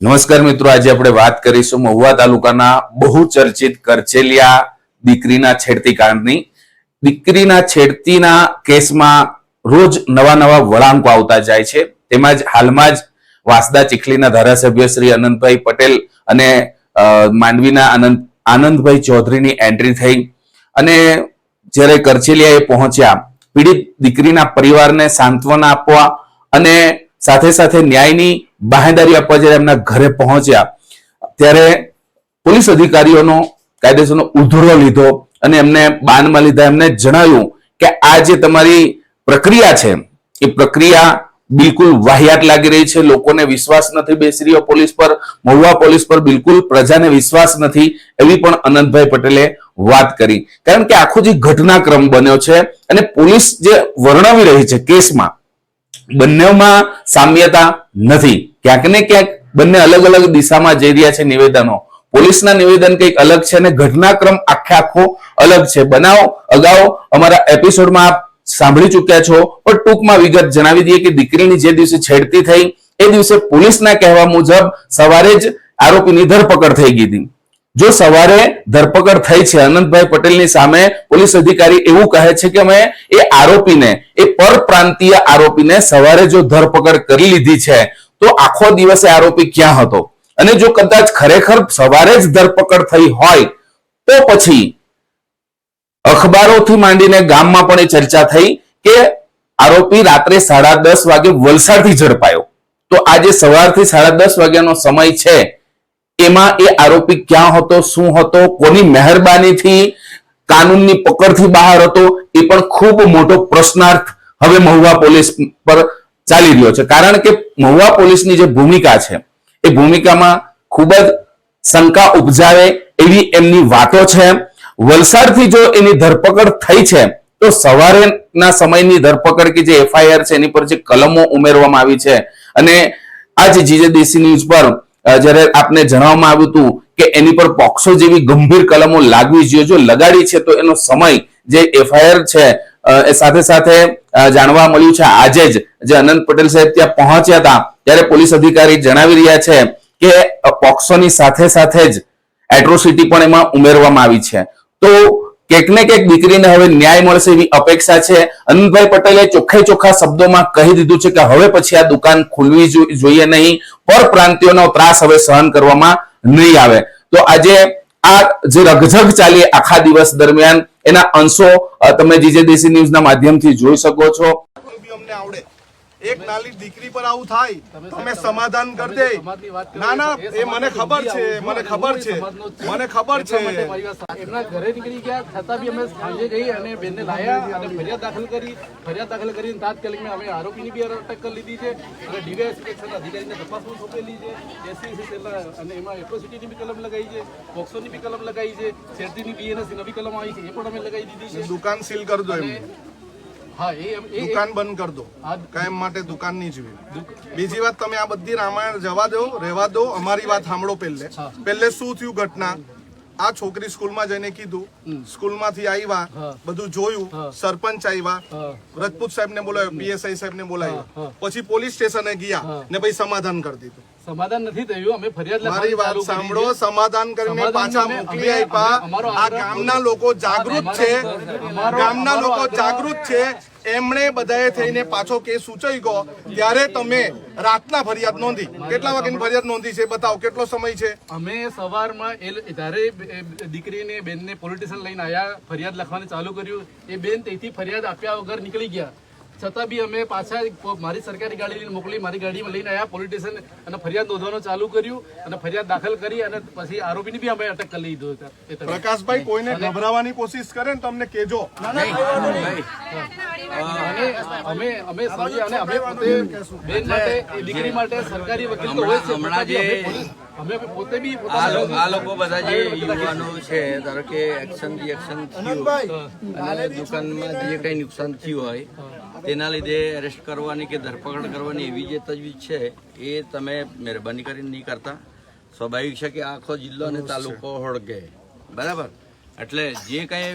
નમસ્કાર મિત્રો, આજે આપણે વાત કરીશું મહુવા તાલુકાના બહુ ચર્ચિત કરચેલિયા દીકરીના છેડતી કાંડની. દીકરીના છેડતીના કેસમાં રોજ નવા નવા વળાંકો આવતા જાય છે. તેમજ હાલમાં જ વાસદા ચીખલીના ધારાસભ્ય શ્રી અનંતભાઈ પટેલ અને માંડવીના આનંદ, આનંદભાઈ ચૌધરીની એન્ટ્રી થઈ. અને જ્યારે કરચેલિયાએ પહોંચ્યા પીડિત દીકરીના પરિવારને સાંત્વના આપવા અને સાથે સાથે ન્યાયની બાહેદારી આપવા જ્યારે એમના ઘરે પહોંચ્યા, ત્યારે પોલીસ અધિકારીઓનો કાયદેસરનો ઉધરો લીધો અને એમને બાનમાં લીધા. એમને જણાવ્યું કે આ જે તમારી પ્રક્રિયા છે, એ પ્રક્રિયા બિલકુલ વાહિયાત લાગી રહી છે. લોકોને વિશ્વાસ નથી. બેસી રહ્યો પોલીસ પર, મહુવા પોલીસ પર બિલકુલ પ્રજાને વિશ્વાસ નથી એવી પણ અનંતભાઈ પટેલે વાત કરી. કારણ કે આખો જે ઘટનાક્રમ બન્યો છે અને પોલીસ જે વર્ણવી રહી છે કેસમાં, બંનેમાં સામ્યતા નથી. ક્યાંક ને ક્યાંક બંને અલગ અલગ દિશામાં જઈ રહ્યા છે નિવેદનો. પોલીસના નિવેદન કંઈક અલગ છે અને ઘટનાક્રમ આખે આખો અલગ છે. બનાવ, અગાઉ અમારા એપિસોડમાં સાંભળી ચૂક્યા છો, પણ ટૂંકમાં વિગત જણાવી દઈએ કે દીકરીની જે દિવસે છેડતી થઈ, એ દિવસે પોલીસના કહેવા મુજબ સવારે જ આરોપીની ધરપકડ થઈ ગઈ હતી. જો સવારે ધરપકડ થઈ છે, અનંતભાઈ પટેલની સામે પોલીસ અધિકારી એવું કહે છે કે અમે એ આરોપીને, એ પરપ્રાંતીય આરોપીને સવારે જો ધરપકડ કરી લીધી છે, તો આખો દિવસે આરોપી ક્યાં હતો? અને જો કદાચ ખરેખર સવારે જ ધરપકડ થઈ હોય, તો પછી અખબારોથી માંડીને ગામમાં પણ એ ચર્ચા થઈ કે આરોપી રાત્રે સાડા દસ વાગે વલસાડથી ઝડપાયો. તો આજે સવારથી સાડા દસ વાગ્યાનો સમય છે. એમાં એ આરોપી ક્યાં હતો, શું હતો, કોની મહેરબાનીથી કાનૂનની પકડથી બહાર હતો, એ પણ ખૂબ મોટો પ્રશ્નાર્થ હવે મહુવા પોલીસ પર ચાલી રહ્યો છે. કારણ કે મહુવા પોલીસની જે ભૂમિકા છે, એ ભૂમિકામાં ખૂબ જ શંકા ઉપજાવે એવી એમની વાતો છે. વલસાડથી જો એની ધરપકડ થઈ છે, તો સવારેના સમયની ધરપકડ કે જે એફઆઈઆર છે, એની પર જે કલમો ઉમેરવામાં આવી છે. અને આ જે જીજેડીસી ન્યૂઝ પર જ્યારે આપને જણાવવામાં આવ્યું હતું કે એની પર પોક્સો જેવી ગંભીર કલમો લાગવી જોઈએ, જો લગાડી છે, તો એનો સમય જે એફઆઈઆર છે એ સાથે સાથે જાણવા મળ્યું છે. આજે જ જે અનંત પટેલ સાહેબ ત્યાં પહોંચ્યા હતા, ત્યારે પોલીસ અધિકારી જણાવી રહ્યા છે કે પોક્સોની સાથે સાથે જ એટ્રોસિટી પણ એમાં ઉમેરવામાં આવી છે. તો ક્યાંક ને ક્યાંક દીકરીને હવે ન્યાય મળશે એવી અપેક્ષા છે. અનંતભાઈ પટેલે ચોખ્ખે ચોખ્ખા શબ્દોમાં કહી દીધું છે કે હવે પછી આ દુકાન ખુલવી જોઈએ નહીં. પરપ્રાંતિયોનો ત્રાસ હવે સહન કરવામાં નહીં આવે. તો આજે આ જે રગઝગ ચાલી આખા દિવસ દરમિયાન એના અંશો તમે જીજે દેશી ન્યૂઝના માધ્યમથી જોઈ શકો છો. એક નાની દીકરી પર આવું થાય તમે સમાધાન કરી દે. ના ના એ મને ખબર છે મને ખબર છે મને ખબર છે. એમના ઘરે નીકળી ગયા છતાં બી અમે સાંજે જઈ અને બેનને લાયા અને ફરિયાદ દાખલ કરી. ફરિયાદ દાખલ કરીને તાત્કાલિક મેં અમે આરોપીની બી અટક કરી લીધી છે અને ડીવાયએસપી સેક્શન અધિકારીને પણ સોંપેલી છે. એસસી અને એમાં એટ્રોસિટીની બી કલમ લગાવી છે પોક્સોની બી કલમ લગાવી છે શેરતીની બીએનએસ નવી કલમ આવી છે એ પણ અમે લગાવી દીધી છે. દુકાન સીલ કરી દો એમ. હા એ દુકાન બંધ કરી દો. કાયમ માટે દુકાન નહીં જીવી. બીજી વાત તમે આ બધી રામાયણ જવા દો રહેવા દો અમારી વાત સાંભળો પહેલે. પહેલે શું થયું ઘટના? આ છોકરી સ્કૂલમાં જઈને કીધું સ્કૂલમાંથી આવ્યા બધું જોયું સરપંચ આવ્યા રજપૂત સાહેબ ને બોલાવ્યો પીએસઆઈ સાહેબ ને બોલાવ્યો પછી પોલીસ સ્ટેશને ગયા ને પછી સમાધાન કરી દીધું. સમાધાન નથી થયું અમે ફરિયાદ મારી વાત સાંભળો સમાધાન કરીને પાછા મોકલી આપ્યા. આ ગામના લોકો જાગૃત છે. ગામના લોકો જાગૃત છે. એમણે બધાએ થઈને પાછો કેસ સૂચવી ગયો. ત્યારે તમે રાતના ફરિયાદ નોંધી. કેટલા વાગ્યાની ફરિયાદ નોંધી છે? બતાવો કેટલો સમય છે? અમે સવારમાં એ જ્યારે દીકરીને બેનને પોલિટિશિયન લઈને આવ્યા ફરિયાદ લખવાનું ચાલુ કર્યું. એ બેન તેથી ફરિયાદ આપ્યા વગર નીકળી ગયા. છતાં બી અમે પાછા મારી સરકારી ગાડી લઈને મોકલી મારી ગાડીમાં લઈને આવ્યા પોલીસ અને ફરિયાદ નોંધવાનું ચાલુ કર્યું અને ફરિયાદ દાખલ કરી અને પછી આરોપીની બી અમે અટક કરી લીધો. પ્રકાશભાઈ કોઈને ગભરાવાની કોશિશ કરે ને તો અમને કેજો અમે અમે સમજી અને અમે પોતે બેન માટે એ દીકરી માટે સરકારી વકીલ તો હોય છે હમણાં જે- અમે પોતે બી આ લોકો આ લોકો બધા જે યુવાનો છે ધારો કે એક્શન રિએક્શન થયું અને દુકાનમાં જે કઈ નુકસાન થયું હોય તેના લીધે એરેસ્ટ કરવાની કે ધરપકડ કરવાની એવી જે તજવીજ છે એ તમે મહેરબાની કરીને નહીં કરતા. સ્વાભાવિક છે કે આખો જિલ્લો અને તાલુકો હળગે. બરાબર? એટલે જે કંઈ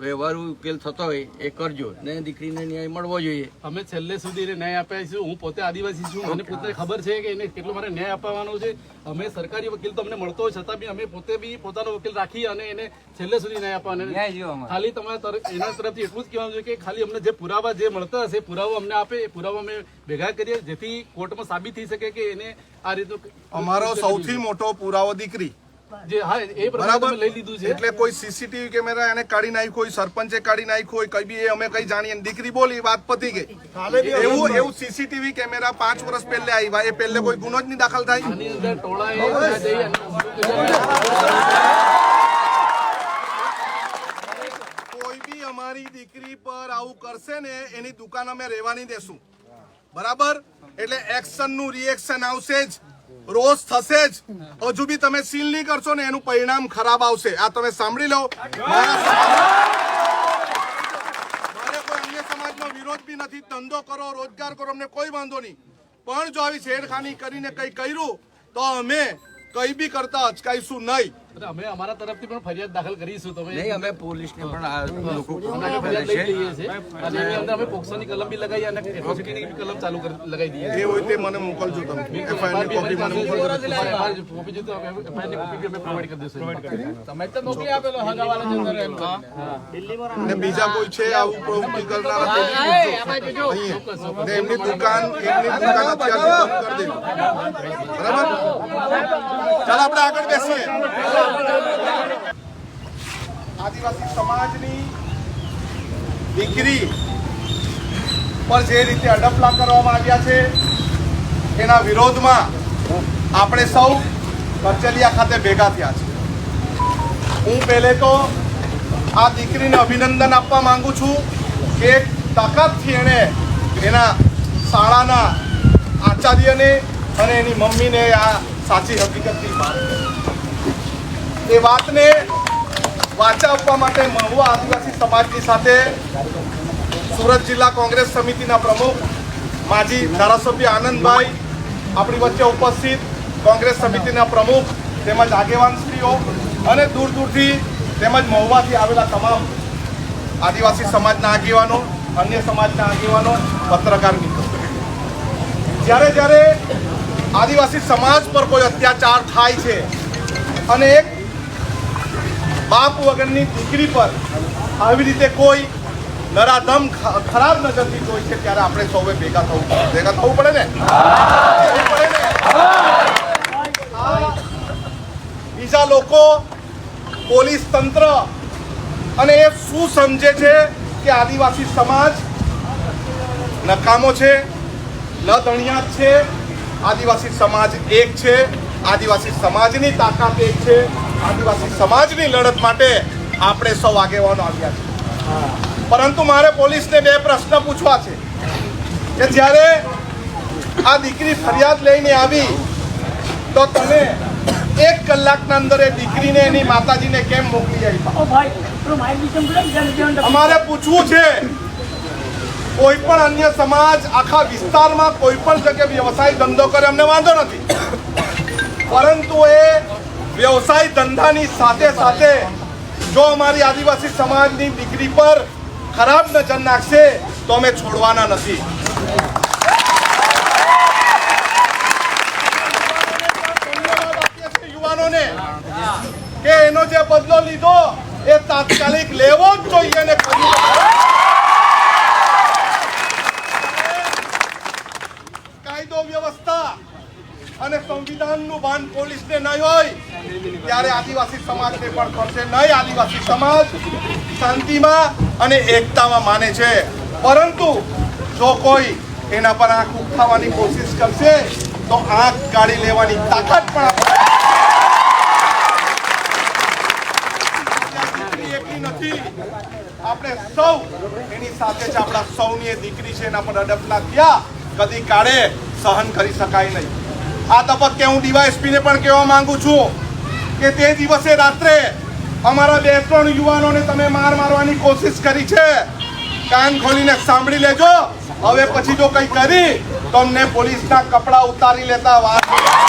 વ્યવહારુ ઉકેલ થતો હોય એ કરજો. ને દીકરીને ન્યાય મળવો જોઈએ. અમે છેલ્લે સુધી એને ન્યાય આપ્યા છું હું પોતે આદિવાસી છું. મને પોતે ખબર છે કે એને કેટલો મારે ન્યાય આપવાનો છે. અમે સરકારી વકીલ તો અમને મળતો હોય છતાં બી અમે પોતે બી પોતાનો વકીલ રાખી અને એને છેલ્લે સુધી ન્યાય આપવાનો ખાલી તમારા તરફ એના તરફથી એટલું જ કહેવાનું છે કે ખાલી અમને જે પુરાવા જે મળતા હશે પુરાવો અમને આપે. એ પુરાવા અમે ભેગા કરીએ. જેથી કોર્ટમાં સાબિત થઈ શકે કે એને આ રીતનું અમારો સૌથી મોટો પુરાવો દીકરી. જે હા એ બરાબર. લઈ લીધું છે. એટલે કોઈ સીસીટીવી કેમેરા એને કાઢી નાખ્યો હોય સરપંચે કાઢી નાખ્યો હોય કઈ બી અમે કઈ જાણીએ. દીકરી બોલી વાત પતી ગઈ. એવું એવું સીસીટીવી કેમેરા પાંચ વર્ષ પહેલે આવ્યા. એ પહેલે કોઈ ગુનો જ નહીં દાખલ થાય. આની અંદર કોઈ બી અમારી દીકરી પર આવું કરશે ને એની દુકાન અમે રહેવાની દેશું. બરાબર? એટલે એક્શનનું રિએક્શન આવશે જ. રોષ થશે જ. હજુ બી તમે સીલ નહીં કરશો ને એનું પરિણામ ખરાબ આવશે. આ તમે સાંભળી લો. સમાજનો વિરોધ બી નથી. ધંધો કરો, રોજગાર કરો, અમને કોઈ વાંધો નહીં. પણ જો આવી છેડખાની કરીને કઈ કર્યું, તો અમે કઈ બી કરતા અચકાઈશું નહીં. અમે અમારા તરફથી પણ ફરિયાદ દાખલ કરીશું તમે નહીં અમે પોલીસને પણ આ લોકો અમે ફરિયાદ લઈ લઈએ છીએ. અને એની અંદર અમે પોક્સોની કલમ બી લગાવી અને એટ્રોસિટીની બી કલમ ચાલુ કરી લગાવી દઈએ એ હોય તે મને મોકલજો તમે. એફઆઈઆરની કોપી મને મોકલજો. કોપી જોઈએ તો અમે ની કોપી અમે પ્રોવાઈડ કરી દઈશું. તમે તો મોકલી આપેલો હગાવાલા ની અંદર એમ. અને બીજા કોઈ છે આવું પ્રવૃત્તિ કરનારા. ને એમની દુકાન એમની દુકાન અત્યારથી બંધ કરી દેજો બરાબર? ચાલો આપણે આગળ બેસીએ. આદિવાસી સમાજની દીકરી પર જે રીતે અડપલા કરવામાં આવ્યા છે, એના વિરોધમાં આપણે સૌ કરચલિયા ખાતે ભેગા થયા છે હું પહેલે તો આ દીકરીને અભિનંદન આપવા માંગુ છું કે તાકાતથી એણે એના શાળાના આચાર્યને અને એની મમ્મીને આ સાચી હકીકતની વાત. એ વાતને વાચા માટે મહુવા આદિવાસી સમાજની સાથે સુરત જિલ્લા કોંગ્રેસ સમિતિના પ્રમુખ માજી ધારાસભ્ય આનંદભાઈ આપણી વચ્ચે ઉપસ્થિત, કોંગ્રેસ સમિતિના પ્રમુખ તેમજ આગેવાનશ્રીઓ અને દૂર દૂરથી તેમજ મહુવાથી આવેલા તમામ આદિવાસી સમાજના આગેવાનો, અન્ય સમાજના આગેવાનો, પત્રકાર મિત્રો. જ્યારે જ્યારે આદિવાસી સમાજ પર કોઈ અત્યાચાર થાય છે અને એક બાપ વગરની દીકરી પર આવી રીતે કોઈ નરાધમ ખરાબ નજરથી જોઈ છે, ત્યારે આપણે સૌએ ભેગા થવું પડે. ભેગા થવું પડે ને? બીજા લોકો પોલીસ તંત્ર અને એ શું સમજે છે કે આદિવાસી સમાજ નકામો છે દણિયાત છે, આદિવાસી સમાજ એક છે આદિવાસી સમાજની તાકાત એક છે. આદિવાસી સમાજની લડત માટે આપણે સૌ આગેવાનો આવ્યા છે પરંતુ મારે પોલીસને બે પ્રશ્ન પૂછવા છે કે જ્યારે આ દીકરી ફરિયાદ લઈને આવી તો તમે એક કલાકના અંદર એ દીકરીને એની માતાજીને કેમ મોકલી આવી? અમારે પૂછવું છે કોઈ પણ અન્ય સમાજ આખા વિસ્તારમાં કોઈ પણ જગ્યાએ વ્યવસાય ધંધો કરે અમને વાંધો નથી. પરંતુ એ વ્યવસાય ધંધાની સાથે સાથે જો અમારી આદિવાસી સમાજની દીકરી પર ખરાબ નજર નાખશે, તો અમે છોડવાના નથી. યુવાનોને કે એનો જે બદલો લીધો, એ તાત્કાલિક લેવો જ જોઈએ ને કાયદો વ્યવસ્થા અને સંવિધાનનું ભાન પોલીસને નહીં હોય, ત્યારે આદિવાસી સમાજને પણ કરશે નહીં. આદિવાસી સમાજ શાંતિમાં અને એકતામાં માને છે. પરંતુ જો કોઈ એના પર આંખ ઉઠાવવાની કોશિશ કરશે, તો આંખ કાઢી લેવાની તાકાત પણ નથી. આપણે સૌ એની સાથે જ આપણા સૌની દીકરી છે, એના પર અડપલા થયા. કદી કાળે સહન કરી શકાય નહીં. આ તબક્કે હું ડીવાયએસપી ને પણ કહેવા માંગુ છું કે તે દિવસે રાત્રે અમારા બે ત્રણ યુવાનોને તમે માર મારવાની કોશિશ કરી છે કાન ખોલીને સાંભળી લેજો હવે પછી જો કંઈ કરી તો અમને પોલીસના કપડા ઉતારી લેતા વાર નહીં.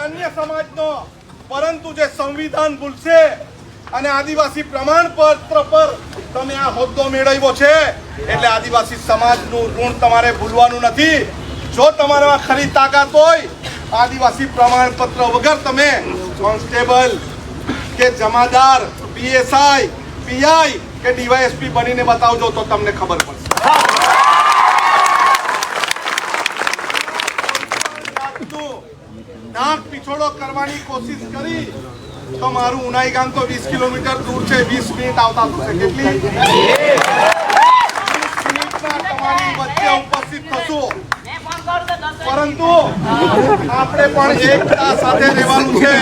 અન્ય સમાજનો, પરંતુ જે સંવિધાન ભૂલશે અને આદિવાસી પ્રમાણપત્ર પર તમે આ હોદ્દો મેળવ્યો છે, એટલે આદિવાસી સમાજનું ઋણ તમારે ભૂલવાનું નથી. જો તમારામાં ખરી તાકાત હોય, આદિવાસી પ્રમાણપત્ર વગર તમે કોન્સ્ટેબલ કે જમાદાર, પીએસઆઈ, પીઆઈ કે ડીવાયએસપી બનીને બતાવજો તો તમને ખબર પડશે. નાક પીછોડો કરવાની કોશિશ કરી તો મારું ઉનાઈ ગામ તો વીસ કિલોમીટર દૂર છે, વીસ મિનિટ આવતા થશે. પરંતુ આપણે પણ એકતા સાથે રહેવાનું છે.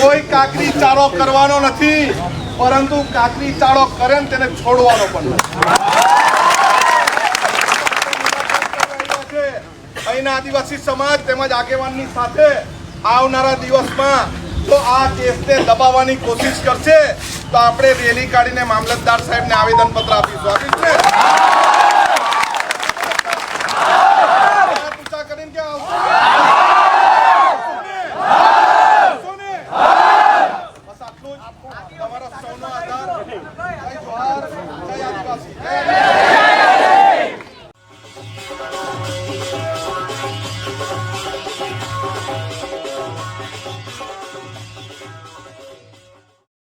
કોઈ કાકરી ચારો કરવાનો નથી, પરંતુ કાકરી ચાળો કરે ને તેને છોડવાનો પણ અહીંના આદિવાસી સમાજ તેમજ આગેવાનની સાથે આવનારા દિવસમાં તો આ કેસને દબાવવાની કોશિશ કરશે તો આપણે રેલી કાઢીને મામલતદાર સાહેબને આવેદનપત્ર આપીશું આપીશ ને